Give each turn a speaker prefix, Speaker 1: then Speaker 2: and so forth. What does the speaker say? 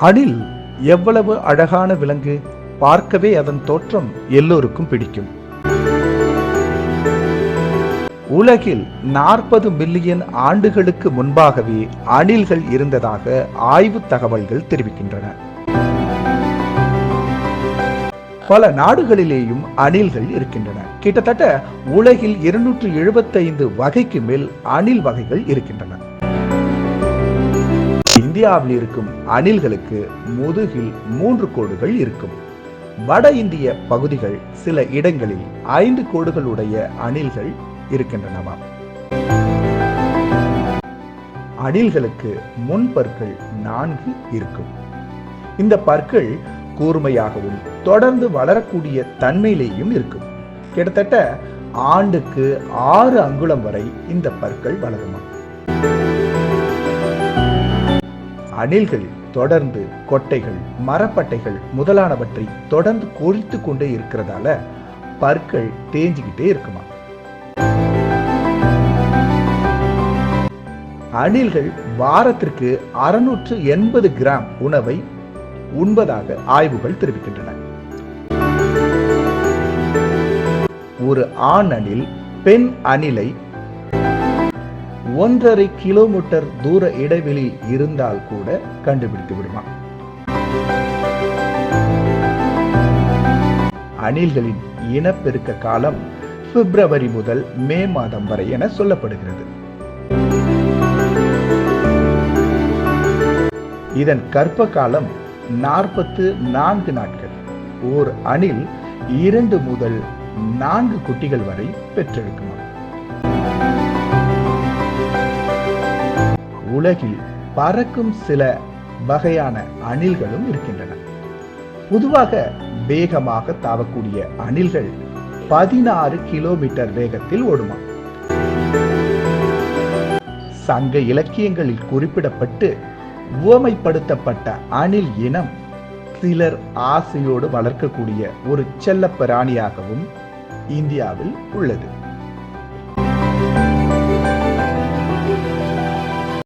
Speaker 1: அணில் எவ்வளவு அழகான விலங்கு பார்க்கவே அதன் தோற்றம் எல்லோருக்கும் பிடிக்கும். உலகில் நாற்பது மில்லியன் ஆண்டுகளுக்கு முன்பாகவே அணில்கள் இருந்ததாக ஆய்வு தகவல்கள் தெரிவிக்கின்றன. பல நாடுகளிலேயும் அணில்கள் இருக்கின்றன. கிட்டத்தட்ட உலகில் இருநூற்று எழுபத்தைந்து வகைக்கு மேல் அணில் வகைகள் இருக்கின்றன. இந்தியாவில் இருக்கும் அணில்களுக்கு முதுகில் மூன்று கோடுகள் இருக்கும். வட இந்திய பகுதிகள் சில இடங்களில் ஐந்து கோடுகளுடைய அணில்கள் இருக்கின்றனவாம் அணில்களுக்கு முன் பற்கள் நான்கு இருக்கும். இந்த பற்கள் கூர்மையாகவும் தொடர்ந்து வளரக்கூடிய தன்மையிலேயும் இருக்கும். கிட்டத்தட்ட ஆண்டுக்கு ஆறு அங்குலம் வரை இந்த பற்கள் வளருமா? அணில்கள் தொடர்ந்து கொட்டைகள் மரப்பட்டைகள் முதலானவற்றை தொடர்ந்து கொழித்து கொண்டே இருக்கிறதால பற்கள் தேஞ்சிக்கிட்டே இருக்குமா? அணில்கள் வாரத்திற்கு அறுநூற்று எண்பது கிராம் உணவை உண்பதாக ஆய்வுகள் தெரிவிக்கின்றன. ஒரு ஆண் அணில் பெண் அணிலை ஒன்றரை கிலோமீட்டர் தூர இடைவெளி இருந்தால் கூட கண்டுபிடித்து விடுமா? அணில்களின் இனப்பெருக்க காலம் பிப்ரவரி முதல் மே மாதம் வரை என சொல்லப்படுகிறது. இதன் கற்ப காலம் நாற்பத்து நான்கு நாட்கள். ஓர் அணில் இரண்டு முதல் நான்கு குட்டிகள் வரை பெற்றெடுக்குமா? உலகில் பறக்கும் சில வகையான அணில்களும் இருக்கின்றன. பொதுவாக வேகமாக தாவக்கூடிய அணில்கள் பதினாறு கிலோமீட்டர் வேகத்தில் ஓடுமா சங்க இலக்கியங்களில் குறிப்பிடப்பட்டு உவமைப்படுத்தப்பட்ட அணில் இனம் சிலர் ஆசையோடு வளர்க்கக்கூடிய ஒரு செல்ல பிராணியாகவும் இந்தியாவில் உள்ளது.